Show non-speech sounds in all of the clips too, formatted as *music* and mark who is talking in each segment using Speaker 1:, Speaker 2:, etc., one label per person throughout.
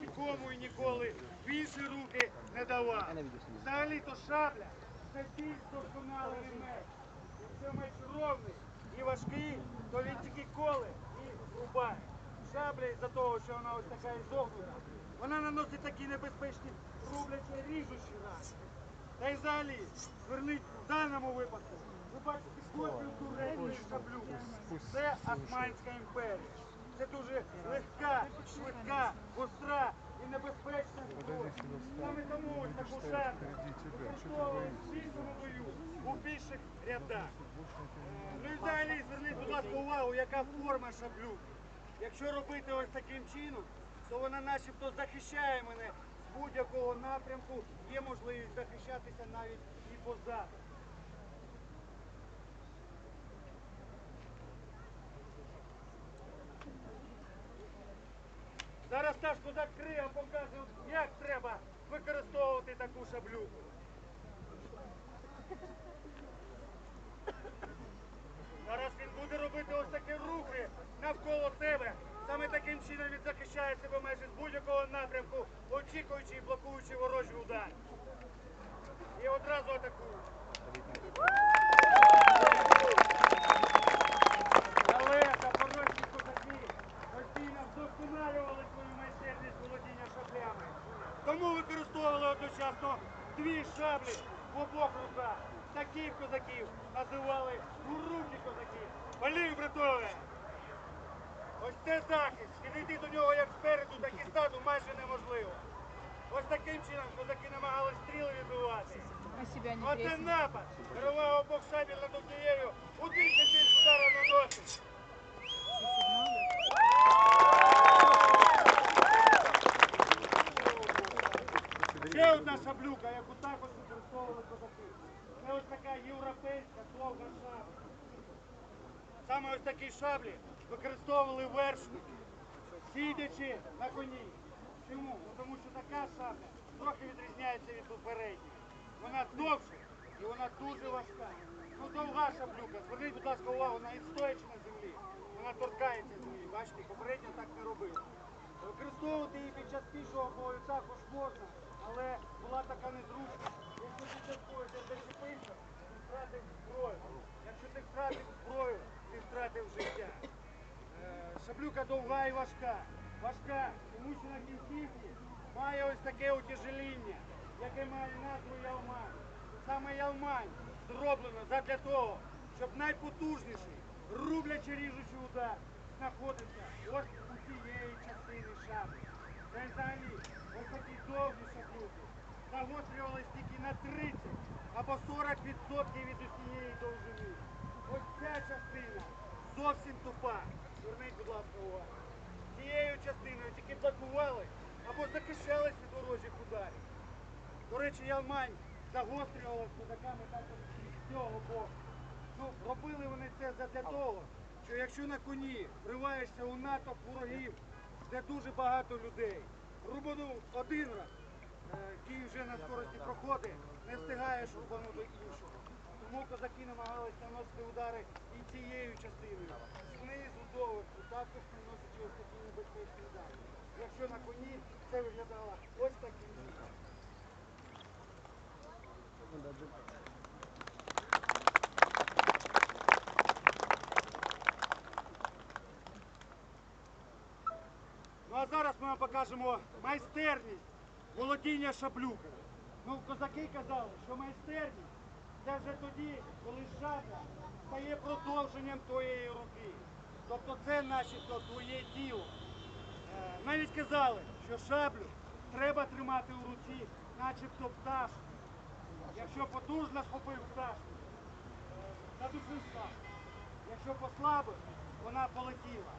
Speaker 1: нікому і ніколи інші руки не давав. Взагалі то шабля це більш досконалий ремеч. Якщо меч ровний і важкий, то він тільки коле і рубає. Шабля із-за того, що вона ось така ізогнута, вона наносить такі небезпечні рублячі ріжучі рани. Та й взагалі, сверлить в даному випадку. Ви бачите копію турецької шаблюки. Це Османська імперія. Це дуже легка, швидка, гостра і небезпечна зброя. Саме тому таку шаблю використовували в більшому бою, у більших рядах. Е, Ну і взагалі зверніть, будь ласка, увагу, яка форма шаблюки. Якщо робити ось таким чином, то вона начебто захищає мене з будь-якого напрямку, є можливість захищатися навіть і позаду. Зараз наш козак Крия як треба використовувати таку шаблюку. Зараз він буде робити ось такі рухи навколо себе. Саме таким чином він захищає себе майже з будь-якого напрямку, очікуючи і блокуючи ворожий удар. І одразу атакує. Але запорожці козаки постійно вдосконалювали свою майстерність володіння шаблями. Тому використовували одночасно дві шаблі в обох руках. Таких козаків називали руки козаків. Валів, братове! Ось це захист. Підійти до нього як спереду, так і ззаду майже неможливо. Ось таким чином козаки намагалися стріли відбивати.
Speaker 2: На
Speaker 1: Оце напад! Перевага обох шабель над однією. Удвічі більш удара наносить. Ще одна шаблюка, яку також використовували козаки. Це ось така європейська довга шабля. Саме ось такі шаблі використовували вершники, сидячи на коні. Чому? Ну, тому що така шабля трохи відрізняється від попередньої. Вона довша і вона дуже важка. Ну, довга шаблюка. Зверніть, будь ласка, увагу, навіть стоячи на землі. Вона торкається землі. Бачите, попередньо так не робила. Використовувати її під час пішого бою також можна, але була така незручність. Якщо ти зачепився, ти втратив зброю. Якщо ти втратив зброю, ти втратив життя. Е, Шаблюка довга і важка. Важка, тому що на кінцівці має ось таке утяжеління, яке має назву ялмань. Саме ялмань зроблено задля того, щоб найпотужніший, рублячий ріжучий удар знаходився ось у цієї частини шаблі. Та взагалі, ось такі довгі шаблюки загострювались тільки на 30 або 40% від усієї довжини. Ось ця частина зовсім тупа. Зверніть, будь ласка, увагу. Цією частиною тільки блокували або захищались від ворожих ударів. До речі, Ялмань загострювалась козаками також з цього боку. Ну, робили вони це задля того, що якщо на коні вриваєшся у натовп ворогів, де дуже багато людей, рубанув один раз, е, який вже на скорості проходить, не встигаєш рубанути іншого. Тому козаки намагалися наносити удари і цією частиною. Знизу доверху, також наносячи ось такі небезпечні удари. Якщо на коні це виглядало ось таким чином. Зараз ми вам покажемо майстерність володіння шаблюкою. Ну, козаки казали, що майстерність це вже тоді, коли шабля стає продовженням твоєї руки. Тобто це начебто твоє тіло. Е, Навіть казали, що шаблю треба тримати у руці, начебто пташку. Якщо потужно схопив пташку, е, задушив пташку. Якщо послабив, вона полетіла.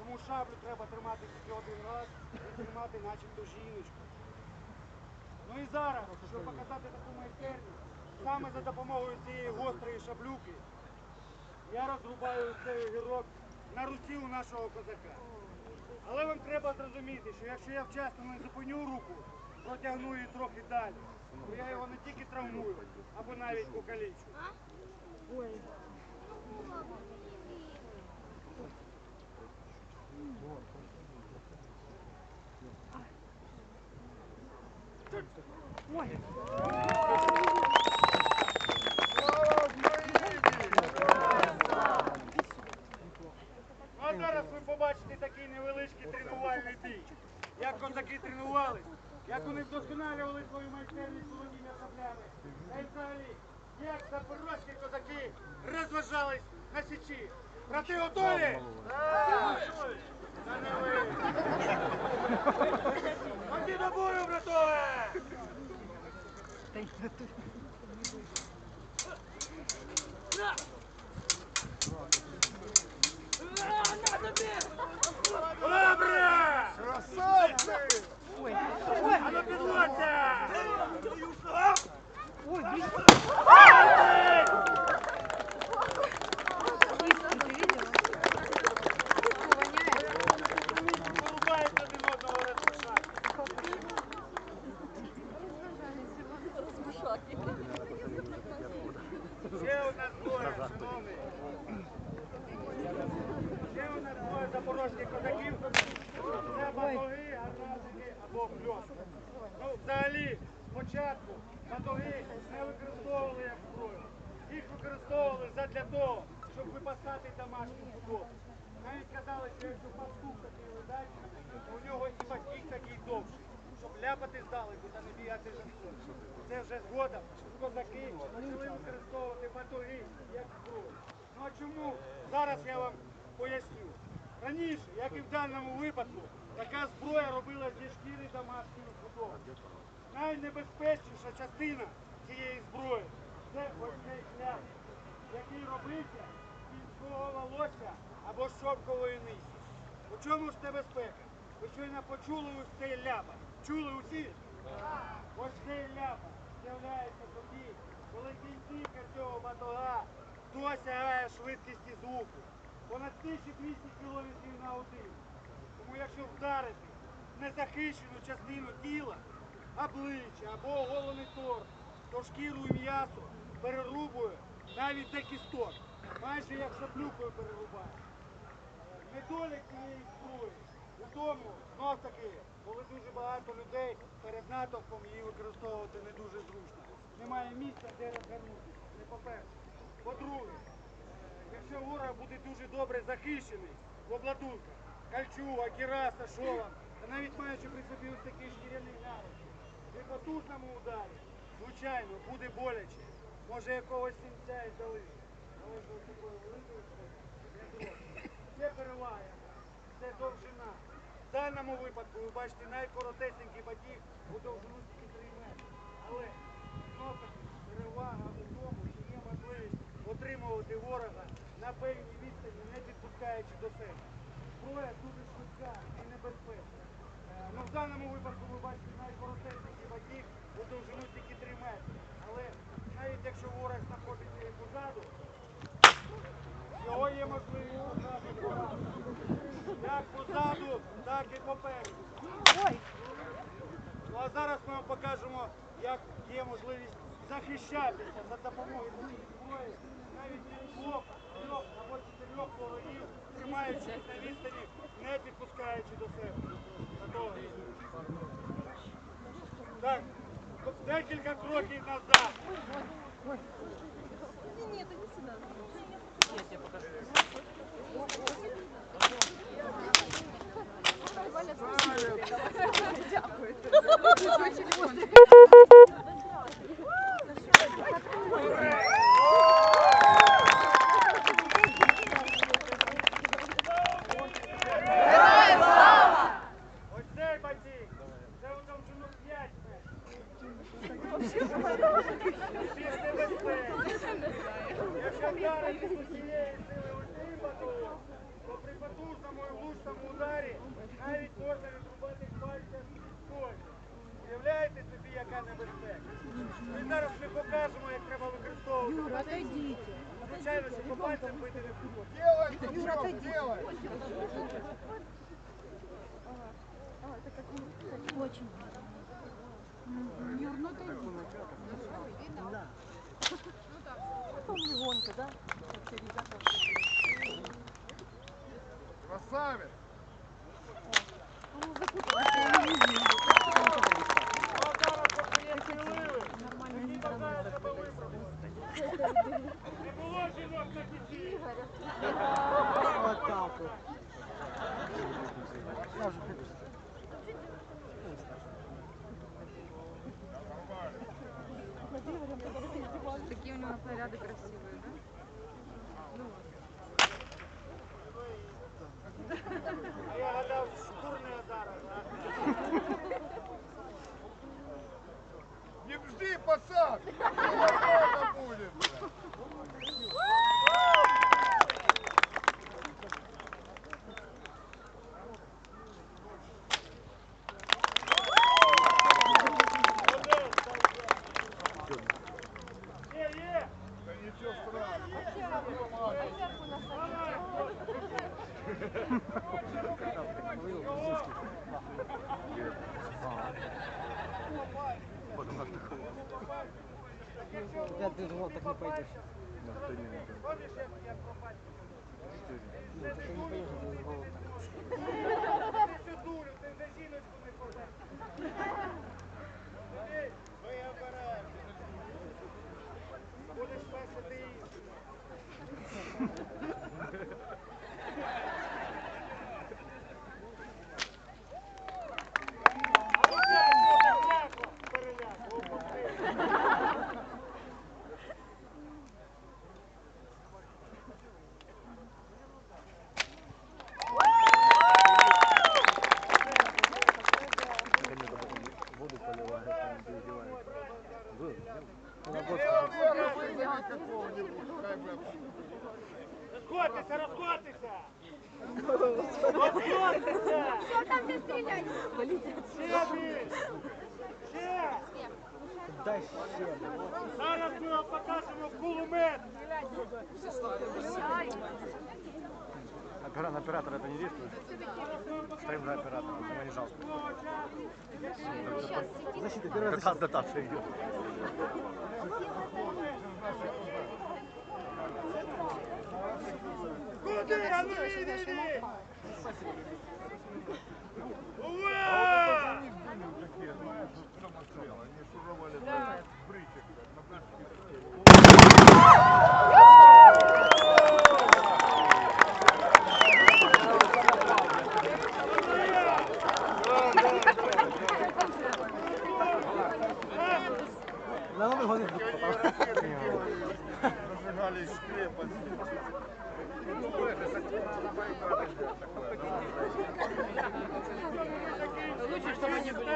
Speaker 1: Тому шаблю треба тримати тільки один раз і тримати начебто жіночку. Ну і зараз, щоб показати таку майстерність, саме за допомогою цієї гострої шаблюки, я розрубаю цей огірок на руці у нашого козака. Але вам треба зрозуміти, що якщо я вчасно не зупиню руку, протягну її трохи далі, то я його не тільки травмую, або навіть покалічу. А зараз ви побачите такий невеличкий тренувальний бій. Як козаки тренувались, як вони вдосконалювали свою майстерність володіння саблями. Та й взагалі, як запорозькі козаки розважались на січі. Брати готові? Так! на бою, братове! Добре!
Speaker 2: Красавці!
Speaker 1: А ну підводься!
Speaker 3: Ой, блин,
Speaker 1: Порубають один одного розрушати. Ще одна зброя, шановний. Ще одна зброя запорозьких козаків. Це батоги, або. Ну, взагалі, спочатку батоги не використовували як зброю. Їх використовували задля того, щоб випасати домашню худобу. Навіть казали, що якщо пастух такий ледачий, то у нього і батьків такий довший, щоб ляпати здалеку та не бігати за. Це вже згодом козаки почали використовувати батоги як зброю. Ну а чому? Зараз я вам поясню. Раніше, як і в даному випадку, така зброя робила зі шкіри домашньої худоби. Найнебезпечніша частина цієї зброї це ось цей кляп, який робився з кінського волосся або шовкової нитки. У чому ж небезпека? Ви щойно почули ось цей ляпа. Чули усі? Ось цей ляпа з'являється тоді, коли кінцівка цього батога досягає швидкості звуку. Понад 1200 км на годину. Тому якщо вдарити незахищену частину тіла, обличчя або оголений торс, то шкіру і м'ясо перерубує навіть до кісток, майже як шаблюкою перерубає. Недолік цієї зброї у тому, знов таки, коли дуже багато людей перед натовпом її використовувати не дуже зручно. Немає місця, де розгорнутися. Це по-перше. По-друге, якщо ворог буде дуже добре захищений в обладунках, кальчуга, кіраса, шолом, та навіть маючи при собі ось такий шкіряний наручник, при потужному ударі, звичайно, буде боляче. Може якогось сінця і залишить. Але ж ось такої великої шкоди не зробить. Це перевага, це довжина. В даному випадку ви бачите найкоротесенький батіг у довжину тільки 3 метри. Але знов таки перевага у тому, що є можливість отримувати ворога на певній відстані, не підпускаючи до себе. Зброя дуже швидка і небезпечна. Е, Ну, в даному випадку ви бачите найкоротесенький батіг у довжину тільки 3 метри. Але навіть якщо ворог знаходиться і позаду, його є можливість потрапити. Як позаду, так і попереду. Ну а зараз ми вам покажемо, як є можливість захищатися за допомогою зброї, навіть двох, трьох або чотирьох ворогів, тримаючи їх на відстані, не підпускаючи до себе. Так, декілька кроків назад. Ось *laughs* І зараз ми покажемо, як треба використовувати.
Speaker 3: Юра, отойдите.
Speaker 1: Звичайно, що по пальцям бити не.
Speaker 2: Делай, Дубчик, делай!
Speaker 3: Очень. Юр, ну ты Да. Помни гонка, да?
Speaker 2: Красавец!
Speaker 1: Такие у него
Speaker 4: снаряды красивые, да?
Speaker 3: Є, є!
Speaker 5: Да ничего страшного.
Speaker 1: Я ты вот так не пойдешь.
Speaker 3: Помниш, як я про батька?
Speaker 1: Ну, ты не поедешь, ты вот так. Дай ще.
Speaker 3: Зараз ми вам покажемо кулемет!
Speaker 6: Опера- на оператора это не действует? Стоим за оператором, ему не жалко.
Speaker 1: Защита, первая
Speaker 6: раз дотация идет.
Speaker 3: Куди? А ну іди, іди!
Speaker 4: Лучше, чтобы они были